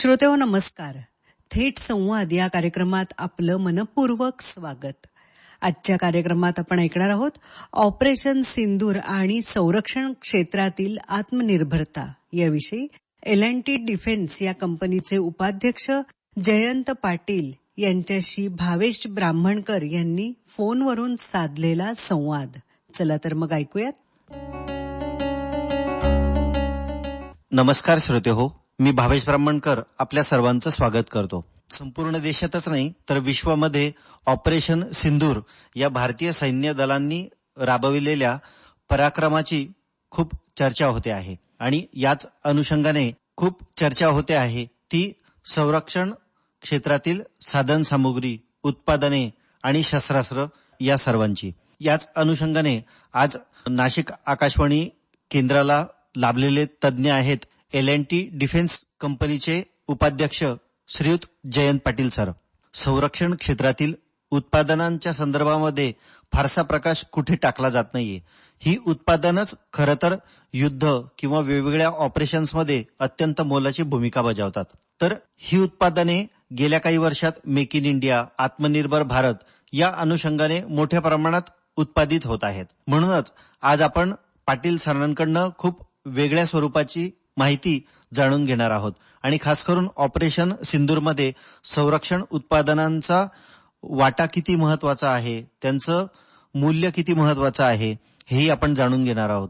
श्रोतेहो नमस्कार. थेट संवाद या कार्यक्रमात आपलं मनपूर्वक स्वागत. आजच्या कार्यक्रमात आपण ऐकणार आहोत ऑपरेशन सिंदूर आणि संरक्षण क्षेत्रातील आत्मनिर्भरता याविषयी एल अँड टी डिफेन्स या कंपनीचे उपाध्यक्ष जयंत पाटील यांच्याशी भावेश ब्राह्मणकर यांनी फोनवरून साधलेला संवाद. चला तर मग ऐकूयात. नमस्कार श्रोते हो मी भावेश ब्राह्मणकर आपल्या सर्वांचं स्वागत करतो. संपूर्ण देशातच नाही तर विश्वामध्ये ऑपरेशन सिंदूर या भारतीय सैन्य दलांनी राबविलेल्या पराक्रमाची खूप चर्चा होते आहे. आणि याच अनुषंगाने खूप चर्चा होते आहे ती संरक्षण क्षेत्रातील साधन सामुग्री उत्पादने आणि शस्त्रास्त्र या सर्वांची. याच अनुषंगाने आज नाशिक आकाशवाणी केंद्राला लाभलेले तज्ज्ञ आहेत एल एन टी डिफेन्स कंपनीचे उपाध्यक्ष श्रीयुत जयंत पाटील सर. संरक्षण क्षेत्रातील उत्पादनांच्या संदर्भामध्ये फारसा प्रकाश कुठे टाकला जात नाहीये. ही उत्पादनच खरं तर युद्ध किंवा वेगवेगळ्या ऑपरेशन्समध्ये अत्यंत मोलाची भूमिका बजावतात. तर ही उत्पादने गेल्या काही वर्षात मेक इन इंडिया आत्मनिर्भर भारत या अनुषंगाने मोठ्या प्रमाणात उत्पादित होत आहेत. म्हणूनच आज आपण पाटील सरांकडनं खूप वेगळ्या स्वरूपाची माहिती जाणून घेणार आहोत. आणि खास करून ऑपरेशन सिंदूरमध्ये संरक्षण उत्पादनांचा वाटा किती महत्त्वाचा आहे त्यांचं मूल्य किती महत्वाचं आहे हेही आपण जाणून घेणार आहोत.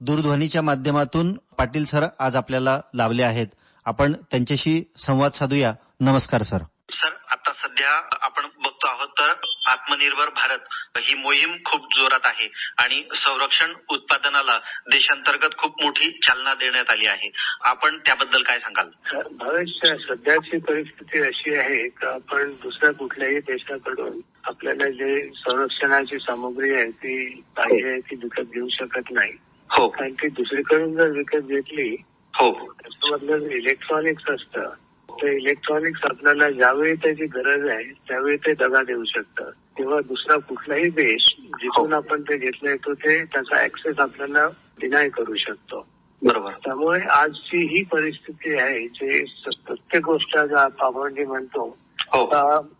दूरध्वनीच्या माध्यमातून पाटील सर आज आपल्याला लावले आहेत. आपण त्यांच्याशी संवाद साधूया. नमस्कार सर. सर आता सध्या आपण बघतो आहोत तर आत्मनिर्भर भारत ही मोहीम खूप जोरात आहे आणि संरक्षण उत्पादनाला देशांतर्गत खूप मोठी चालना देण्यात आली आहे. आपण त्याबद्दल काय सांगाल? भविष्य सध्याची परिस्थिती अशी आहे का आपण दुसऱ्या कुठल्याही देशाकडून आपल्याला जे संरक्षणाची सामुग्री आहे ती पाहिजे ती विकत घेऊ शकत नाही. हो. कारण ती दुसरीकडून जर विकत घेतली हो. त्याच्यामधलं इलेक्ट्रॉनिक्स असतं ते इलेक्ट्रॉनिक्स आपल्याला ज्यावेळी त्याची गरज आहे त्यावेळी ते दगा देऊ शकतं तेव्हा दुसरा कुठलाही देश जिथून आपण ते घेतलं येतो ते त्याचा ऍक्सेस आपल्याला डिनाय करू शकतो. बरोबर. त्यामुळे आजची ही परिस्थिती आहे जे प्रत्येक गोष्ट आपण जे म्हणतो हो.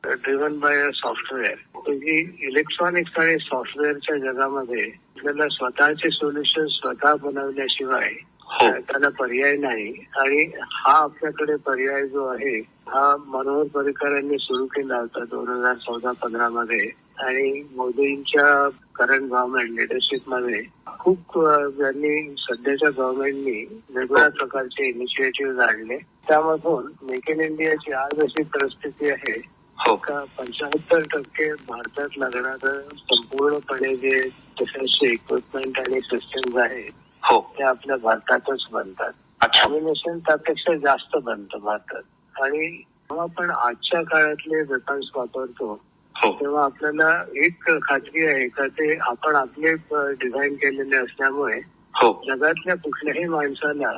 ड्रिव्हन बाय सॉफ्टवेअर जी इलेक्ट्रॉनिक्स आणि सॉफ्टवेअरच्या जगामध्ये आपल्याला स्वतःचे सोल्युशन स्वतः बनवल्याशिवाय हो त्याला पर्याय नाही. आणि हा आपल्याकडे पर्याय जो आहे हा मनोहर पर्रिकरांनी सुरू केला होता दोन हजार चौदा पंधरा मध्ये. आणि मोदींच्या करंट गव्हर्नमेंट लिडरशिपमध्ये खूप अ, त्यांनी सध्याच्या गव्हर्नमेंटनी वेगवेगळ्या प्रकारचे इनिशिएटिव्ह आणले. त्यामधून मेक इन इंडियाची आज अशी परिस्थिती आहे हो. का पंच्याहत्तर टक्के भारतात लागणारं संपूर्णपणे जे डिफेन्सचे इक्विपमेंट आणि सिस्टम्स आहेत हो. ते आपल्या भारतातच बनतात. अॅम्युनेशन त्यापेक्षा जास्त बनतं भारतात. आणि जेव्हा आपण आजच्या काळातले वेपन्स वापरतो हो. तेव्हा आपल्याला एक खात्री आहे का ते आपण आपले डिझाईन केलेले असल्यामुळे हो. जगातल्या कुठल्याही माणसाला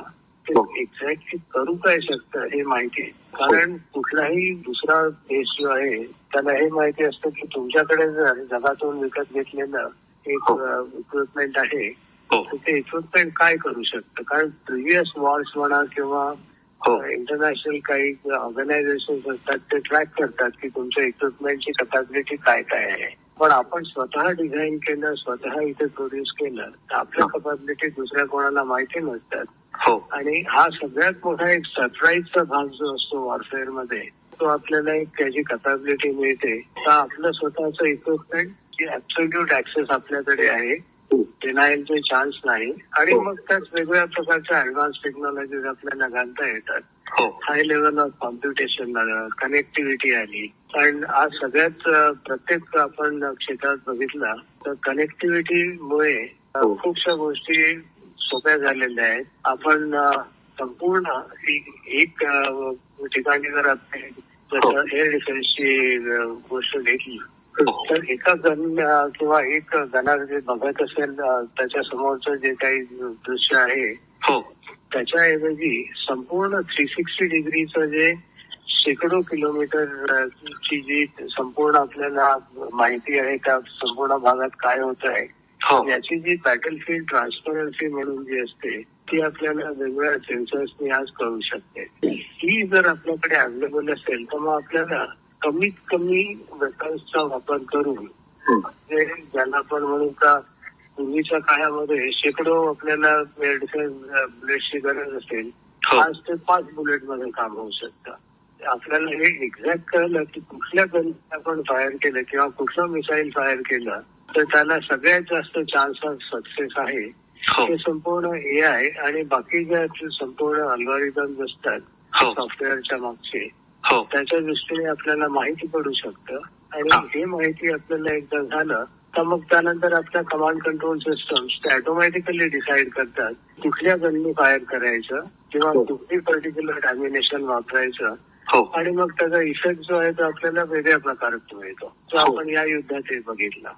ते हो. एक्झॅक्टली करू काय शकतं हे माहिती आहे. कारण कुठलाही दुसरा देश जो आहे त्याला हे माहिती असतं की तुमच्याकडे जर जगातून विकत घेतलेलं एक. इक्विपमेंट आहे तर ते इक्विपमेंट काय करू शकतं? कारण प्रिव्हियस वॉर्स म्हणा किंवा हो. इंटरनॅशनल काही ऑर्गनायझेशन असतात ते ट्रॅक करतात की तुमच्या इक्विपमेंटची कपॅबिलिटी काय काय आहे. पण आपण स्वतः डिझाईन केलं स्वतः इथे प्रोड्यूस केलं तर आपल्या कपॅबिलिटी दुसऱ्या कोणाला माहिती नसतात. हो. आणि हा सगळ्यात मोठा एक सरप्राईजचा भाग जो असतो वॉरफेअरमध्ये तो आपल्याला एक त्याची कपॅबिलिटी मिळते. तर आपलं स्वतःचं इक्विपमेंट ऍब्सोल्यूट ऍक्सेस आपल्याकडे आहे डिनायलचे चान्स नाही. आणि मग त्याच वेगवेगळ्या प्रकारच्या ऍडव्हान्स टेक्नॉलॉजीज आपल्याला घालता येतात. हो. High level of computation connectivity आली. कारण आज सगळ्यात प्रत्येक आपण क्षेत्रात बघितलं तर कनेक्टिव्हिटीमुळे अ, हो. खूपशा गोष्टी सोप्या झालेल्या आहेत. आपण संपूर्ण एक ठिकाणी जर आपण जसं एअर डिफेन्सची गोष्ट घेतली हो. तर एका अ, किंवा एक गनार जे बघत असेल त्याच्या समोरचं जे काही दृश्य आहे हो. त्याच्याऐवजी संपूर्ण थ्री सिक्स्टी डिग्रीचं जे शेकडो किलोमीटर ची जी संपूर्ण आपल्याला माहिती आहे त्या संपूर्ण भागात काय होत आहे हो. याची जी बॅटलफील्ड ट्रान्सपरन्सी म्हणून जी असते ती आपल्याला वेगवेगळ्या सेन्सर्सनी आज कळू शकते. ही जर आपल्याकडे अवेलेबल असेल तर मग आपल्याला कमीत कमी वेपन्सचा वापर करून म्हणजे ज्याला आपण म्हणू का पूर्वीच्या काळामध्ये शेकडो आपल्याला बुलेटची गरज असेल हो. पाच ते पाच बुलेटमध्ये काम होऊ शकतं. आपल्याला हे एक्झॅक्ट कळलं की कुठल्या गन आपण फायर केलं किंवा कुठलं मिसाईल फायर केलं तर त्याला सगळ्यात जास्त चान्स ऑफ सक्सेस आहे. हो. हे संपूर्ण ए आय आणि बाकी जे संपूर्ण अल्गोरिदम असतात सॉफ्टवेअरच्या मागचे हो त्याच्या दृष्टीने आपल्याला माहिती पडू शकतं हा. आणि हे माहिती आपल्याला एकदा झालं तर मग त्यानंतर आपल्या कमांड कंट्रोल सिस्टम्स ते ऑटोमॅटिकली डिसाईड करतात कुठल्या गननी फायर करायचं किंवा हो. कुठली पर्टिक्युलर डॅमिनेशन वापरायचं हो आणि मग त्याचा इफेक्ट जो आहे तो आपल्याला वेगळ्या प्रकारात मिळतो तो हो. आपण या युद्धात हे बघितला.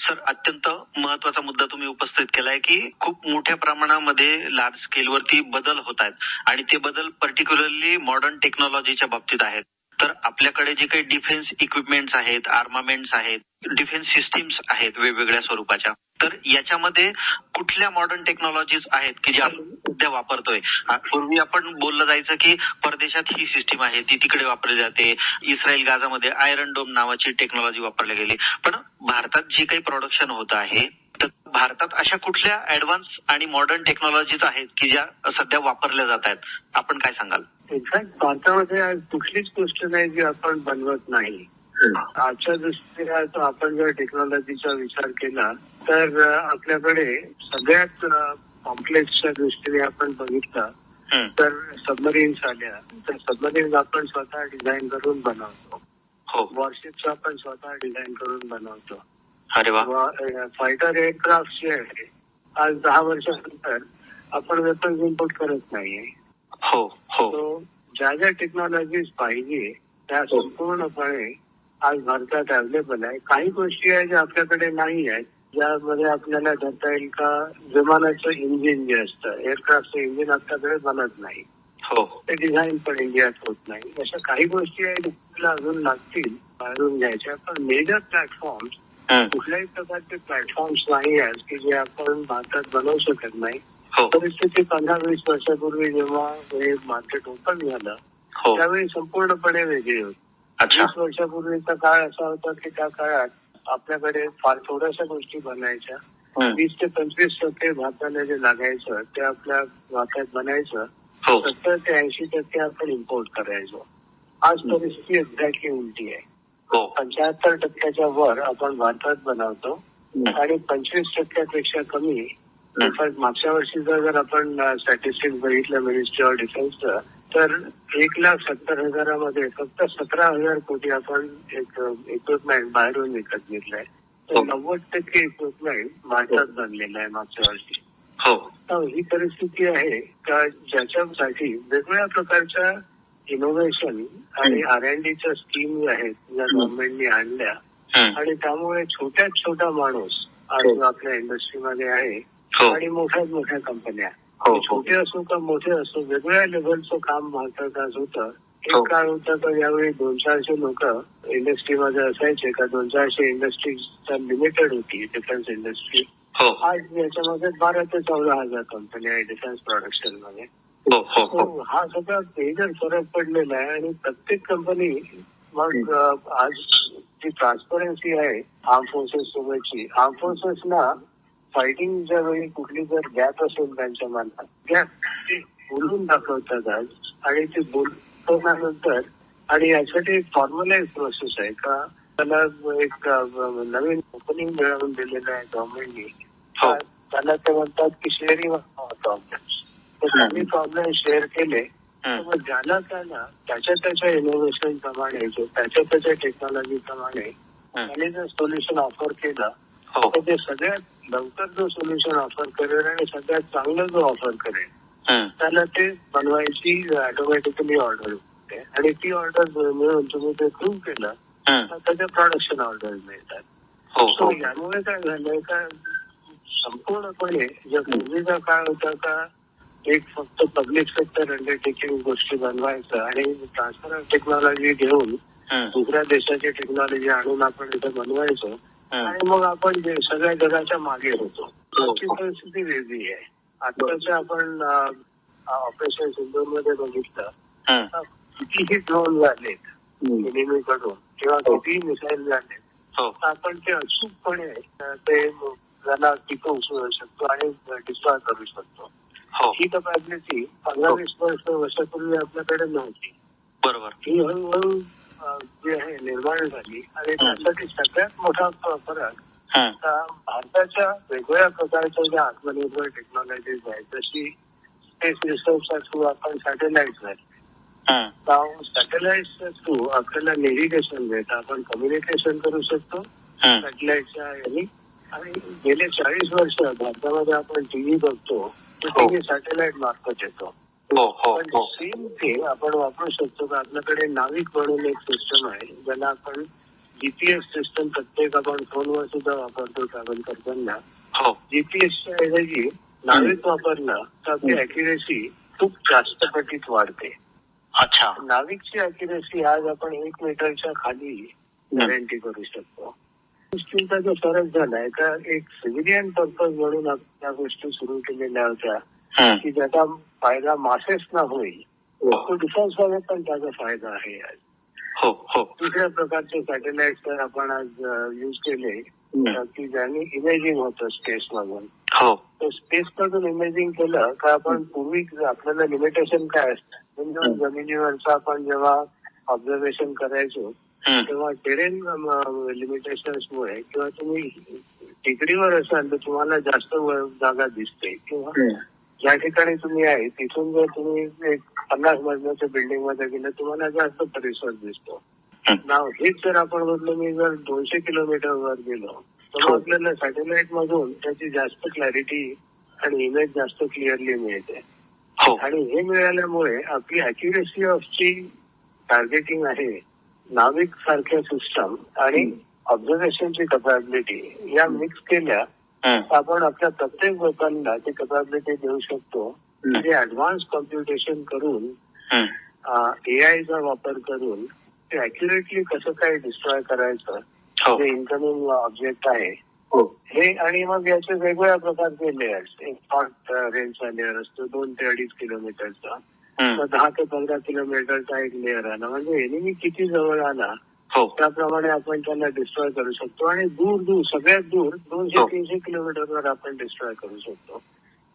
सर अत्यंत महत्त्वाचा मुद्दा तुम्ही उपस्थित केलाय की खूप मोठ्या प्रमाणामध्ये लार्ज स्केलवरती बदल होत आहेत आणि ते बदल पर्टिक्युलरली मॉडर्न टेक्नॉलॉजीच्या बाबतीत आहेत. तर आपल्याकडे जे काही डिफेन्स इक्विपमेंट्स आहेत आर्मामेंट्स आहेत डिफेन्स सिस्टीम्स आहेत वेगवेगळ्या स्वरूपाच्या. तर याच्यामध्ये कुठल्या मॉडर्न टेक्नॉलॉजीज आहेत की ज्या आपण सध्या वापरतोय? पूर्वी आपण बोललं जायचं की परदेशात ही सिस्टीम आहे ती तिकडे वापरली जाते. इस्रायल गाजामध्ये आयरन डोम नावाची टेक्नॉलॉजी वापरली गेली. पण भारतात जे काही प्रोडक्शन होत आहे तर भारतात अशा कुठल्या ऍडव्हान्स आणि मॉडर्न टेक्नॉलॉजीज आहेत की ज्या सध्या वापरल्या जात आहेत? आपण काय सांगाल? एक्झॅक्ट भारतामध्ये कुठलीच गोष्ट नाही जी आपण बनवत नाही. आजच्या दृष्टीने आपण जर टेक्नॉलॉजीचा विचार केला तर आपल्याकडे सगळ्यात कॉम्प्लेक्सच्या दृष्टीने आपण बघितलं. तर सबमरीन्स आल्या. तर सबमरीन्स आपण स्वतः डिझाईन करून बनवतो. हो. वॉरशिप्स आपण स्वतः डिझाईन करून बनवतो. फायटर एअरक्राफ्ट जे आहे आज दहा वर्षानंतर आपण वेपन्स इम्पोर्ट करत नाहीये. हो हो. ज्या ज्या टेक्नॉलॉजीज पाहिजे त्या संपूर्णपणे आज भारतात अवेलेबल आहे. काही गोष्टी आहेत ज्या आपल्याकडे नाही आहेत. ज्यामध्ये आपल्याला धरता येईल का? विमानाचं इंजिन जे असतं एअरक्राफ्टचं इंजिन आपल्याकडे बनत नाही. हो ते डिझाईन पण इंडियात होत नाही. अशा काही गोष्टी आहेत आपल्याला अजून लागतील बाहेरून घ्यायच्या. पण मेजर प्लॅटफॉर्म. कुठल्याही प्रकारचे प्लॅटफॉर्म्स नाही आहेत की जे आपण भारतात बनवू शकत नाही. हो. परिस्थिती पंधरा वीस वर्षापूर्वी जेव्हा हे मार्केट ओपन झालं हो. त्यावेळी संपूर्णपणे वेगळी होती. वीस वर्षापूर्वीचा काळ असा होता की त्या काळात आपल्याकडे फार थोड्याशा गोष्टी बनायच्या. वीस ते पंचवीस टक्के भारताला जे लागायचं ते आपल्या भारतात बनायचं हो. सत्तर ते ऐंशी टक्के आपण इम्पोर्ट करायचो. आज परिस्थिती एक्झॅक्टली उलटी आहे. हो. पंच्याहत्तर टक्क्याच्या वर आपण भारतात बनवतो आणि पंचवीस टक्क्यापेक्षा कमी. मागच्या वर्षीचं जर आपण स्टॅटिस्टिक्स बघितलं मिनिस्ट्री ऑफ डिफेन्सचं तर एक लाख सत्तर हजारामध्ये फक्त सतरा हजार कोटी आपण एक इक्विपमेंट बाहेरून विकत घेतलंय. तर हो. नव्वद टक्के इक्विपमेंट भारतात बनलेलं आहे मागच्या वर्षी. हो. ही परिस्थिती आहे का ज्याच्यासाठी वेगवेगळ्या प्रकारच्या इनोव्हेशन आणि आर एन डीच्या स्कीम आहेत ज्या गव्हर्नमेंटनी आणल्या. आणि त्यामुळे छोट्यात छोटा माणूस आज आपल्या इंडस्ट्रीमध्ये आहे. हो. आणि मोठ्यात मोठ्या कंपन्या हो हो छोटे असो का मोठे असो वेगवेगळ्या लेव्हलचं काम भारतात आज होतं. हो. एक काळ होता तर यावेळी दोन चारशे लोक इंडस्ट्रीमध्ये असायचे का दोन चारशे इंडस्ट्रीजचा लिमिटेड होती डिफेन्स इंडस्ट्री हो. आज याच्यामध्ये बारा ते चौदा हजार कंपन्या आहे डिफेन्स प्रोडक्शनमध्ये. हो हो हो. हा सगळा मेजर फरक पडलेला आहे आणि प्रत्येक कंपनी मग आज जी ट्रान्सपरन्सी आहे आर्म फोर्सेस सोबतची आर्म फोर्सेसना फायटिंग ज्या वेळी कुठली जर गॅप असेल त्यांच्या मनात गॅप ती बोलून दाखवतात आज. आणि ती बोलल्यानंतर आणि यासाठी एक फॉर्म्युलाइज प्रोसेस आहे का? त्याला एक नवीन ओपनिंग मिळवून दिलेलं आहे गव्हर्नमेंटनी हो. त्याला ते म्हणतात की शेअरिंग त्यांनी प्रॉब्लेम शेअर केले. मग ज्याला त्याला त्याच्या त्याच्या इनोव्हेशन प्रमाणे त्याच्या त्याच्या टेक्नॉलॉजी प्रमाणे. त्याने जर सोल्युशन ऑफर केलं तर ते सगळ्यात लवकर जो सोल्युशन ऑफर करेल आणि सगळ्यात चांगलं जो ऑफर करेल. त्याला ते बनवायची ऑटोमॅटिकली ऑर्डर होते आणि ती ऑर्डर मिळून तुम्ही ते प्रूव्ह केलं. तर त्याच्या प्रोडक्शन ऑर्डर मिळतात हो सो हो यामुळे काय झालंय का संपूर्णपणे जो पूर्वीचा काळ होता का एक फक्त पब्लिक सेक्टर अंडरटेकिंग गोष्टी बनवायचं आणि ट्रान्सफर टेक्नॉलॉजी घेऊन. दुसऱ्या देशाची टेक्नॉलॉजी आणून आपण इथं बनवायचो. आणि मग आपण जे सगळ्या जगाच्या मागे होतो. आजची परिस्थिती वेगळी आहे. आताच्या आपण ऑपरेशन सिंधूरमध्ये बघितलं. कितीही ड्रोन झालेत नेहमीकडून किंवा कितीही मिसाईल झाले हो. आपण ते अचूकपणे ते त्यांना टिकवू शकतो आणि डिस्ट्रॉय करू शकतो. हो. ही कपॅसिटी पंधरा वीस वर्ष वर्षापूर्वी आपल्याकडे नव्हती. बरोबर. ही हळूहळू जी आहे निर्माण झाली. आणि त्यासाठी सगळ्यात मोठा फरक भारताच्या वेगवेगळ्या प्रकारच्या ज्या आत्मनिर्भर टेक्नॉलॉजीज आहेत जशी स्पेस रिसर्चच्या थ्रू आपण सॅटेलाइट झाले हम्म. सॅटेलाइटच्या थ्रू आपल्याला नेव्हिगेशन मिळतं आपण कम्युनिकेशन करू शकतो. सॅटेलाइटच्या यांनी आणि गेले चाळीस वर्ष भारतामध्ये आपण टीव्ही बघतो तो हो. टीव्ही सॅटेलाइट मार्फत येतो. सेम ते आपण वापरू शकतो का? आपल्याकडे नाविक म्हणून एक सिस्टम आहे ज्याला आपण जीपीएस सिस्टम प्रत्येक आपण फोनवर सुद्धा वापरतो ट्रॅव्हल करताना हो जीपीएसच्या ऐवजी नाविक वापरलं तर आपली अॅक्युरेसी खूप जास्त पटीत वाढते. अच्छा. नाविकची अॅक्युरेसी आज आपण एक मीटरच्या खाली गॅरंटी करू शकतो. गोष्टींचा जो फरक झालाय का एक सिव्हिलियन पर्पज म्हणून आपण त्या गोष्टी सुरू केलेल्या होत्या. की ज्याचा फायदा मासेसना होईल. तो डिफेन्समध्ये पण त्याचा फायदा आहे आज. हो हो. दुसऱ्या प्रकारचे सॅटेलाइट तर आपण आज युज केले की ज्यांनी इमेजिंग होतं स्पेस मधून. हो. तर स्पेस मधून इमेजिंग केलं का आपण पूर्वी आपल्याला लिमिटेशन काय असतं? म्हणजे जमिनीवरचं आपण जेव्हा ऑब्झर्वेशन करायचो. तेव्हा टेरेन लिमिटेशन्स मुळे किंवा तुम्ही टेकडीवर असाल तर तुम्हाला जास्त जागा दिसते. किंवा ज्या ठिकाणी तुम्ही आहे तिथून जर तुम्ही एक पन्नास मजल्याच्या बिल्डिंगमध्ये गेलं तुम्हाला जास्त परिसर दिसतो. नाव हेच जर आपण बघलं मी जर दोनशे किलोमीटर वर गेलो तर मग आपल्याला सॅटेलाइट मधून त्याची जास्त क्लॅरिटी आणि इमेज जास्त क्लिअरली मिळते. हो. आणि हे मिळाल्यामुळे आपली अॅक्युरेसी ऑफची टार्गेटिंग आहे नाविक सारख्या सिस्टम आणि ऑब्झर्वेशनची कपॅबिलिटी या मिक्स केल्या आपण आपल्या प्रत्येक लोकांना ती कपॅबिलिटी देऊ शकतो जे ऍडव्हान्स कम्प्युटेशन करून. एआयचा वापर करून ते अॅक्युरेटली कसं काय डिस्ट्रॉय करायचं हो. जे इन्कमिंग ऑब्जेक्ट आहे हे. आणि मग याचे वेगवेगळ्या प्रकारचे लेअर्स एक शॉर्ट रेंजचा लेअर असतो दोन ते अडीच किलोमीटरचा दहा ते पंधरा किलोमीटरचा एक लेअर आला. म्हणजे एनिमी किती जवळ आला हो त्याप्रमाणे आपण त्यांना डिस्ट्रॉय करू शकतो आणि दूर दूर सगळ्यात दूर दोनशे हो. तीनशे किलोमीटरवर आपण डिस्ट्रॉय करू शकतो.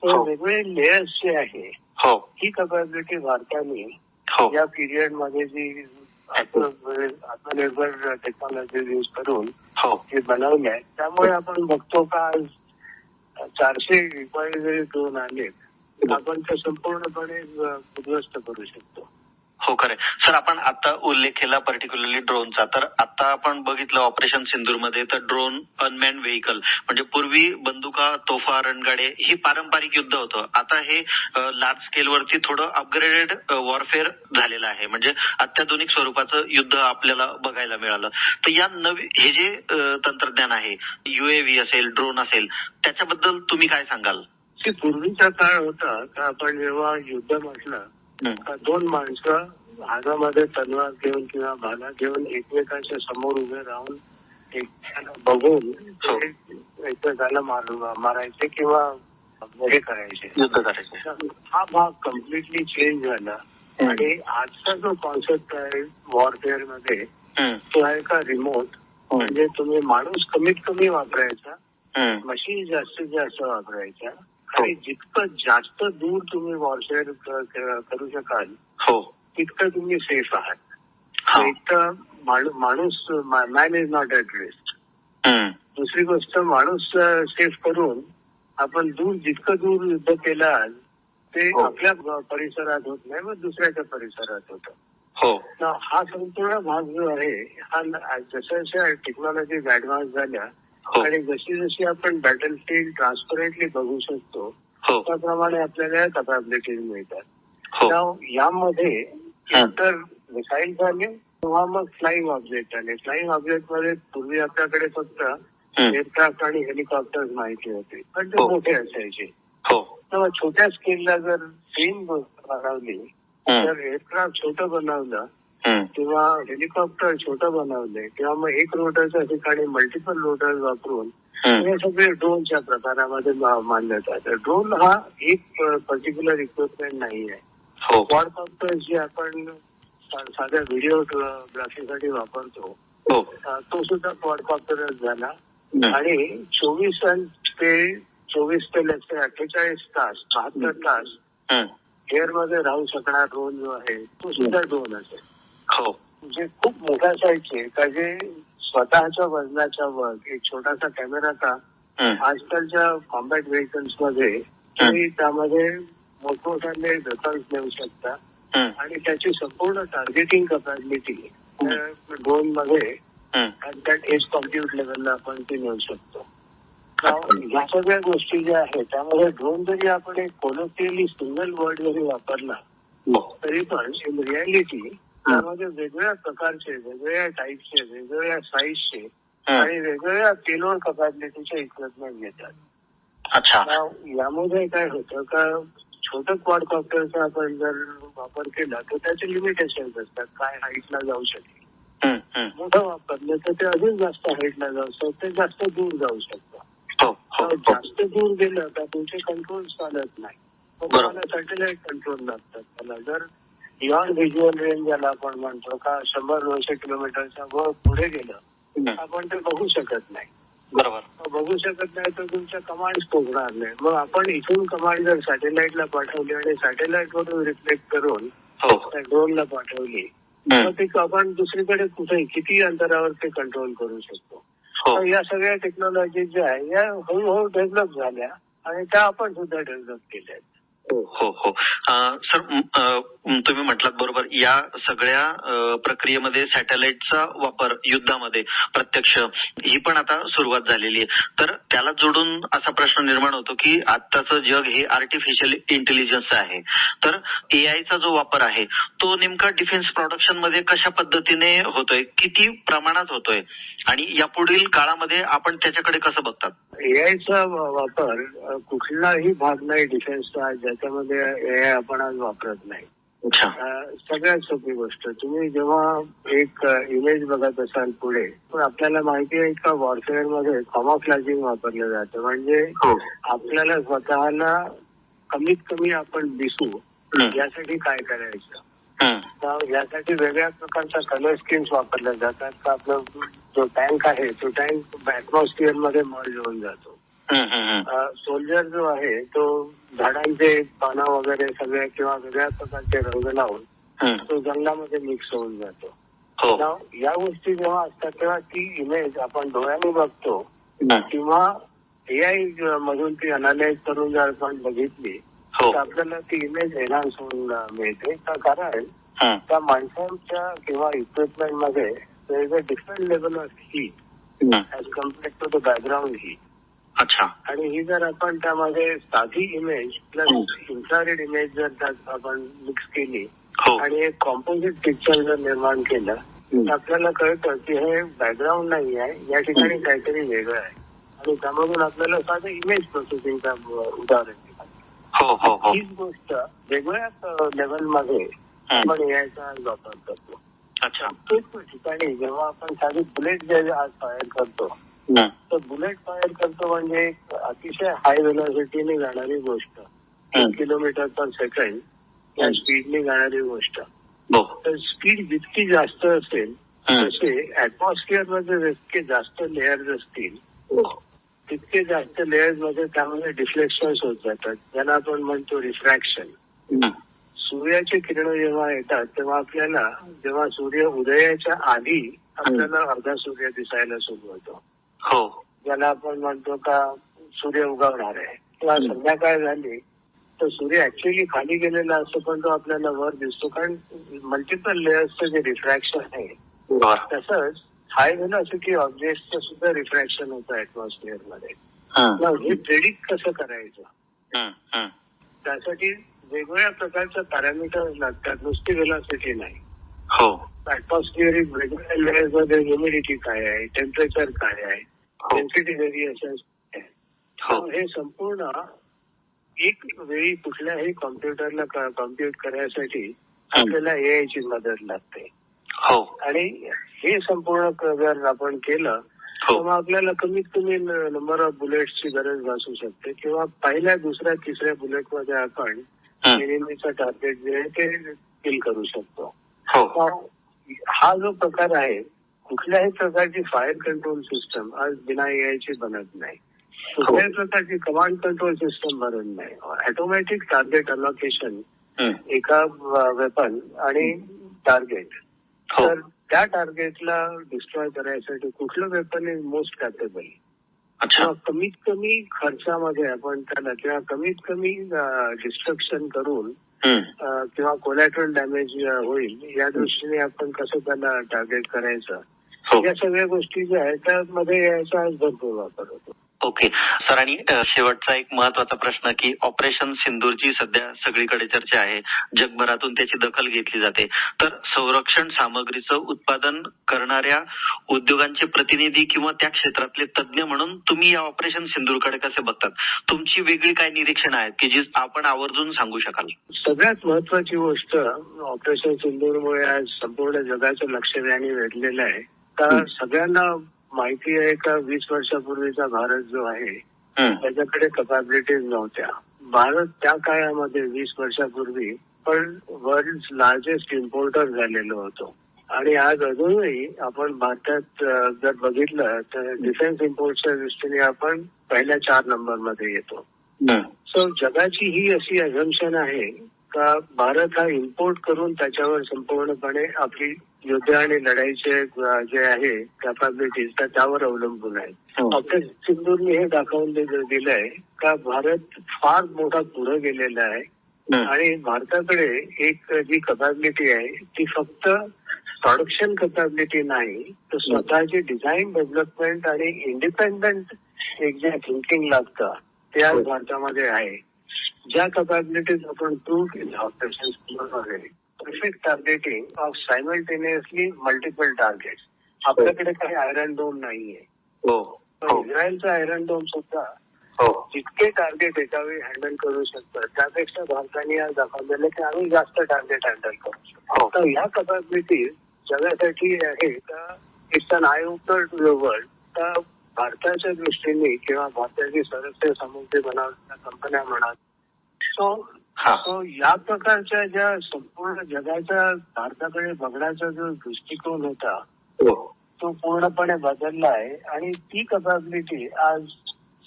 हो. तर वेगवेगळे लेयर्स जे आहे हो. ही कपॅबिलिटी भारताने हो. या पिरियडमध्ये जी आत्म- आत्मनिर्भर टेक्नॉलॉजी यूज करून हो. जे बनवले आहेत त्यामुळे आपण बघतो का आज चारशे रिक्वायरी जरी ड्रोन आले आपण ते संपूर्णपणे उद्ध्वस्त करू शकतो. हो खरे सर आपण आता उल्लेख केला पर्टिक्युलरली ड्रोनचा तर आता आपण बघितलं ऑपरेशन सिंधूरमध्ये तर ड्रोन अनमॅन व्हेकल म्हणजे पूर्वी बंदुका तोफा रणगाडे ही पारंपरिक युद्ध होतं. आता हे लार्ज स्केलवरती थोडं अपग्रेडेड वॉरफेअर झालेलं आहे. म्हणजे अत्याधुनिक स्वरूपाचं युद्ध आपल्याला बघायला मिळालं. तर या नवी हे जे तंत्रज्ञान आहे युएव्ही असेल ड्रोन असेल त्याच्याबद्दल तुम्ही काय सांगाल? की पूर्वीचा काळ होता का आपण जेव्हा युद्ध म्हटलं दोन माणसं हातामध्ये तलवार घेऊन किंवा भाला घेऊन एकमेकांच्या समोर उभे राहून एकमेकांना बघून हो. एकमेकाला मार- मारायचे किंवा हे करायचे. हा भाग कम्प्लिटली चेंज झाला. आणि आजचा जो कॉन्सेप्ट आहे वॉरफेअरमध्ये तो आहे का रिमोट म्हणजे तुम्ही माणूस कमीत कमी वापरायचा मशीन जास्तीत जास्त वापरायच्या आणि जितकं जास्त दूर तुम्ही वॉरफेअर करू शकाल हो. तितकं तुम्ही सेफ आहात. हा. एक तर माणू- माणूस man is not at risk दुसरी गोष्ट माणूस सेफ करून आपण दूर जितकं दूर युद्ध केलं ते हो. आपल्या परिसरात होत नाही मग दुसऱ्याच्या परिसरात होतं. हो. हा संपूर्ण भाग जो आहे हा जशा जशा टेक्नॉलॉजीज ऍडव्हान्स झाल्या हो आणि जशी जशी आपण बॅटल फील्ड ट्रान्सपरंटली बघू शकतो हो. त्याप्रमाणे आपल्याला कपॅबिलिटीज मिळतात. हो. यामध्ये एकतर मिसाईल झाले किंवा मग फ्लाईंग ऑब्जेक्ट आले. फ्लाईंग ऑब्जेक्टमध्ये पूर्वी आपल्याकडे फक्त एअरक्राफ्ट आणि हेलिकॉप्टर्स माहिती होते. पण ते हो. मोठे असायचे. हो. तेव्हा छोट्या स्केलला जर सेम बनवली तर एअरक्राफ्ट छोटं बनवलं किंवा हेलिकॉप्टर छोटं बनवले किंवा मग एक रोटरच्या ठिकाणी मल्टिपल रोटर वापरून हे सगळे ड्रोनच्या प्रकारामध्ये मानले जातात ड्रोन हा एक पर्टिक्युलर इक्विपमेंट नाही आहे क्वाडकॉप्टर जे आपण साध्या व्हिडिओग्राफीसाठी वापरतो हो. तो सुद्धा क्वाडकॉप्टरच झाला. आणि चोवीस ते चोवीस ते लक्षे अठ्ठेचाळीस तास बहात्तर तास. एअरमध्ये राहू शकणारा ड्रोन जो आहे तो सुद्धा ड्रोन असेल. हो. जे खूप मोठ्या साईजचे का जे स्वतःच्या वजनाच्या वर एक छोटासा कॅमेरा का हम्म. आजकालच्या कॉम्बॅट व्हेकल्समध्ये तुम्ही त्यामध्ये मोठमोठ्याने दखल देऊ शकता. आणि त्याची संपूर्ण टार्गेटिंग कपॅबिलिटी ड्रोनमध्ये त्यात एज कॉम्प्युट लेवलला आपण ते नेऊ शकतो. Now, या सगळ्या गोष्टी ज्या आहेत त्यामध्ये ड्रोन जरी आपण एक कोलोकियली सिंगल वर्ड जरी वापरला हो. तरी पण इन रियालिटी त्यामध्ये वेगवेगळ्या प्रकारचे वेगवेगळ्या टाईपचे वेगवेगळ्या साईजचे. आणि वेगवेगळ्या पेलोड कपॅबिलिटीचे इक्विपमेंट येतात अच्छा. यामध्ये काय होतं का छोटं क्वाडकॉप्टरचा आपण जर वापर केला तर त्याचे लिमिटेशन असतात. काय हाईटला जाऊ शकेल. मोठं वापरलं तर ते अजून जास्त हाईटला जाऊ शकतं ते जास्त दूर जाऊ शकतं. हो हो हो. जास्त दूर गेलं तर तुमचे कंट्रोल चालत नाही. तुम्हाला सॅटेलाइट कंट्रोल लागतात. त्याला जर बियॉन्ड व्हिज्युअल रेंज ज्याला आपण म्हणतो का शंभर दोनशे किलोमीटरच्या वर पुढे गेलं. आपण ते बघू शकत नाही बरोबर बघू शकत नाही तर तुमच्या कमांड पोहोचणार नाही मग आपण इथून कमांड जर सॅटेलाइटला पाठवली आणि सॅटेलाइट वरून रिफ्लेक्ट करून हो ड्रोनला पाठवली हम्म. तर ते आपण दुसरीकडे कुठे किती अंतरावर ते कंट्रोल करू शकतो हो या सगळ्या टेक्नॉलॉजी ज्या आहे या हळूहळू डेव्हलप झाल्या आणि त्या आपण सुद्धा डेव्हलप केल्या आहेत. हो हो हो. सर तुम्ही म्हटलात बरोबर. या सगळ्या प्रक्रियेमध्ये सॅटेलाइटचा वापर युद्धामध्ये प्रत्यक्ष ही पण आता सुरुवात झालेली आहे. तर त्याला जोडून असा प्रश्न निर्माण होतो की आत्ताचं जग हे आर्टिफिशियल इंटेलिजन्स आहे. तर एआयचा जो वापर आहे तो नेमका डिफेन्स प्रोडक्शनमध्ये कशा पद्धतीने होतोय किती प्रमाणात होतोय आणि यापुढील काळामध्ये आपण त्याच्याकडे कसं बघतात? एआयचा वापर कुठलाही भाग नाही डिफेन्सचा ज्याच्यामध्ये एआय आपण आज वापरत नाही. सगळ्यात सोपी गोष्ट तुम्ही जेव्हा एक इमेज बघत असाल पुढे पण आपल्याला माहिती आहे का वॉरफेअरमध्ये कॉमोफ्लॅजिंग वापरलं जातं. म्हणजे हो. आपल्याला स्वतःला कमीत कमी आपण दिसू. यासाठी काय करायचं? यासाठी वेगळ्या प्रकारच्या कलर स्कीम्स वापरल्या जातात. का आपलं जो टँक आहे तो टँक ऍटमॉस्फिअरमध्ये मर्ज होऊन जातो. सोल्जर जो आहे तो झाडांचे पानं वगैरे सगळे किंवा वेगळ्या प्रकारचे रंग लावून. तो जंगलामध्ये मिक्स होऊन जातो हो या गोष्टी जेव्हा असतात तेव्हा ती इमेज आपण डोळ्याने बघतो. किंवा एआय मधून ती अनालाइज करून जर आपण बघितली हो तर आपल्याला ती इमेज एनहान्स होऊन मिळते कारण. त्या माणसांच्या किंवा इक्विपमेंटमध्ये different level of heat. As compared to the background heat अच्छा. आणि ही जर आपण त्यामध्ये साधी इमेज प्लस इन्फ्रारेड इमेज जर त्यात आपण मिक्स केली हो. आणि एक कॉम्पोजिट पिक्चर जर निर्माण केलं तर आपल्याला कळतं की हे बॅकग्राऊंड नाही आहे. या ठिकाणी काहीतरी वेगळं आहे. आणि त्यामधून आपल्याला साधं इमेज प्रोसेसिंगचा उदाहरण. हो हो हो. हीच गोष्ट वेगवेगळ्या लेवलमध्ये आपण याचा वापर करतो. अच्छा. प्रत्येक ठिकाणी जेव्हा आपण साधी बुलेट जे आज फायर करतो. तर बुलेट फायर करतो म्हणजे एक अतिशय हाय व्हेलॉसिटीने जाणारी गोष्ट. एक किलोमीटर पर सेकंड या स्पीडने जाणारी गोष्ट. हो. तर स्पीड जितकी जास्त असेल. तसे ऍटमॉस्फिअरमध्ये जितके जास्त लेअर्स असतील हो. तितके जास्त लेअर्समध्ये त्यामध्ये डिफ्लेक्शन होत जातात. ज्यांना आपण म्हणतो रिफ्रॅक्शन. सूर्याची किरण जेव्हा येतात तेव्हा आपल्याला जेव्हा सूर्य उदयाच्या आधी आपल्याला अर्धा सूर्य दिसायला सुरू होतो. हो. ज्याला आपण म्हणतो का सूर्य उगवणार आहे. किंवा संध्याकाळ झाली तर सूर्य ऍक्च्युअली खाली गेलेला असतो पण तो आपल्याला वर दिसतो. कारण मल्टिपल लेअर्सचं जे रिफ्रॅक्शन आहे. तसंच हाय व्हेलॉसिटी ऑब्जेक्टचं सुद्धा रिफ्रॅक्शन होतं ऍटमॉस्फिअरमध्ये. हे. प्रेडिक्ट कसं करायचं. त्यासाठी वेगवेगळ्या प्रकारच्या पॅरामीटर्स लागतात नुसती व्हेलॉसिटी नाही. हो. ऍटमॉस्फिअरिक वेगवेगळ्या लेअर्समध्ये ह्युमिडिटी काय आहे टेम्परेचर काय आहे हो. हो हे संपूर्ण एक वेळी कुठल्याही कॉम्प्युटरला कॉम्प्युट करण्यासाठी आपल्याला एआय ची मदत लागते. हो. आणि हे संपूर्ण जर आपण केलं तर हो मग आपल्याला कमीत कमी नंबर ऑफ बुलेट्सची गरज भासू शकते. किंवा पहिल्या दुसऱ्या तिसऱ्या बुलेटमध्ये आपण. नेहमीचं टार्गेट जे आहे ते किल करू शकतो. हा जो प्रकार आहे कुठल्याही प्रकारची फायर कंट्रोल सिस्टम आज बिना एआयची बनत नाही. कुठल्याही प्रकारची कमांड कंट्रोल सिस्टम बनत नाही. ऑटोमॅटिक टार्गेट अलोकेशन हं. एका वेपन आणि टार्गेट हो. तर त्या टार्गेटला डिस्ट्रॉय करायसाठी कुठलं वेपन इज मोस्ट कॅपेबल कमीत कमी खर्चामध्ये आपण त्याला किंवा कमीत कमी डिस्ट्रक्शन करून हं. किंवा कोलॅटरल डॅमेज होईल या दृष्टीने आपण कसं त्याला टार्गेट करायचं? हो या सगळ्या गोष्टी ज्या आहेत त्यामध्ये याचा आज भरपूर वापर होतो. ओके. सर आणि अ, शेवटचा एक महत्त्वाचा प्रश्न की ऑपरेशन सिंदूरची सध्या सगळीकडे चर्चा आहे. जगभरातून त्याची दखल घेतली जाते. तर संरक्षण सामग्रीचं उत्पादन करणाऱ्या उद्योगांचे प्रतिनिधी किंवा त्या क्षेत्रातले तज्ज्ञ म्हणून तुम्ही या ऑपरेशन सिंदूरकडे कसे बघतात? तुमची वेगळी काय निरीक्षण आहेत की जी आपण आवर्जून सांगू शकाल? सगळ्यात महत्वाची गोष्ट ऑपरेशन सिंदूरमुळे आज संपूर्ण जगाचं लक्ष वेधलेलं आहे. का सगळ्यांना माहिती आहे का वीस वर्षापूर्वीचा भारत जो आहे. त्याच्याकडे कपॅबिलिटीज नव्हत्या भारत त्या काळामध्ये वीस वर्षापूर्वी पण वर्ल्ड लार्जेस्ट इम्पोर्टर झालेलो होतो आणि आज अजूनही आपण भारतात जर बघितलं तर डिफेन्स इम्पोर्टच्या दृष्टीने आपण पहिल्या चार नंबरमध्ये येतो. सो जगाची ही अशी अझम्पन आहे का भारत हा इम्पोर्ट करून त्याच्यावर संपूर्णपणे आपली युद्ध आणि लढाईचे जे आहे कॅपॅबिलिटीज त्या त्यावर अवलंबून आहे. हो. ऑपरेशन सिंधूरने हे दाखवून दे- दिलंय का भारत फार मोठा पुढे गेलेला आहे. हं. आणि भारताकडे एक जी कपॅबिलिटी आहे ती फक्त प्रोडक्शन कपॅबिलिटी नाही तर स्वतःची डिझाईन डेव्हलपमेंट आणि इंडिपेंडंट एक जे थिंकिंग लागतं ते आज भारतामध्ये आहे. ज्या कपॅबिलिटीज आपण प्रूव्ह केल्या operation perfect targeting of simultaneously multiple target आपल्याकडे काही आयरन डोम नाहीये. हो. हो. इस्रायलचा आयरन डोम सुद्धा हो. जितके टार्गेट एकावेळी हँडल करू शकतात त्यापेक्षा भारताने आज दाखवलेलं की आम्ही जास्त टार्गेट हँडल करू शकतो. हो. तर ह्या कपॅबिलिटी जगासाठी आहे का it's an eye opener to the world तर भारताच्या दृष्टीने किंवा भारताची संरक्षण सामुग्री बनवणाऱ्या कंपन्या म्हणा. हा सो या प्रकारच्या ज्या संपूर्ण जगाच्या भारताकडे बघण्याचा जो दृष्टिकोन होता हो. तो पूर्णपणे बदलला आहे. आणि ती कपॅबिलिटी आज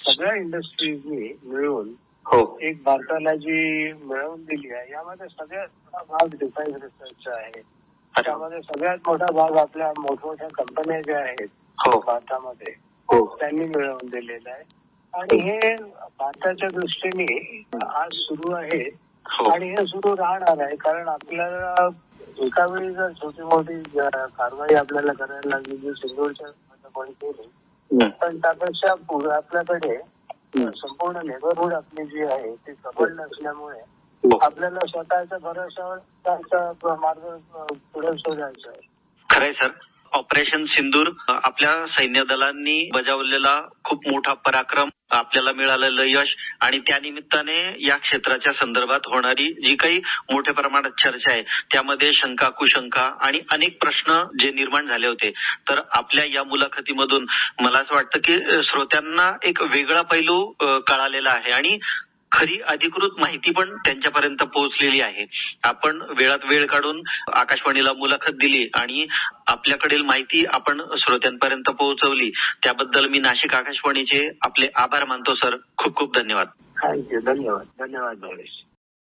सगळ्या इंडस्ट्रीजनी मिळून हो. एक भारताला जी मिळवून दिली आहे यामध्ये सगळ्यात मोठा भाग डिफेन्स रिसर्चचा आहे. त्यामध्ये सगळ्यात मोठा भाग आपल्या मोठमोठ्या कंपन्या ज्या आहेत हो. भारतामध्ये त्यांनी मिळवून दिलेलं आहे. आणि हे भारताच्या दृष्टीने आज सुरू आहे हो. आणि हे सुरू राहणार आहे. कारण आपल्याला एका वेळी जर छोटी मोठी कारवाई आपल्याला करायला लागली जी सिंदूरच्या आपण केली. पण त्यापेक्षा आपल्याकडे संपूर्ण नेबरहुड आपली जी आहे ती सबळ नसल्यामुळे हो. आपल्याला स्वतःच्या भरोशावर मार्ग पुढे शोधायचा आहे. खरंय सर. ऑपरेशन सिंदूर आपल्या सैन्य दलांनी बजावलेला खूप मोठा पराक्रम आपल्याला मिळालेलं यश आणि त्यानिमित्ताने या क्षेत्राच्या संदर्भात होणारी जी काही मोठ्या प्रमाणात चर्चा आहे त्यामध्ये शंका कुशंका आणि अनेक प्रश्न जे निर्माण झाले होते. तर आपल्या या मुलाखतीमधून मला असं वाटतं की श्रोत्यांना एक वेगळा पैलू कळालेला आहे आणि खरी अधिकृत माहिती पण त्यांच्यापर्यंत पोहोचलेली आहे. आपण वेळात वेळ काढून आकाशवाणीला मुलाखत दिली आणि आपल्याकडील माहिती आपण श्रोत्यांपर्यंत पोहोचवली. त्याबद्दल मी नाशिक आकाशवाणीचे आपले आभार मानतो सर. खूप खूप धन्यवाद. थँक्यू. धन्यवाद. धन्यवाद भावेश.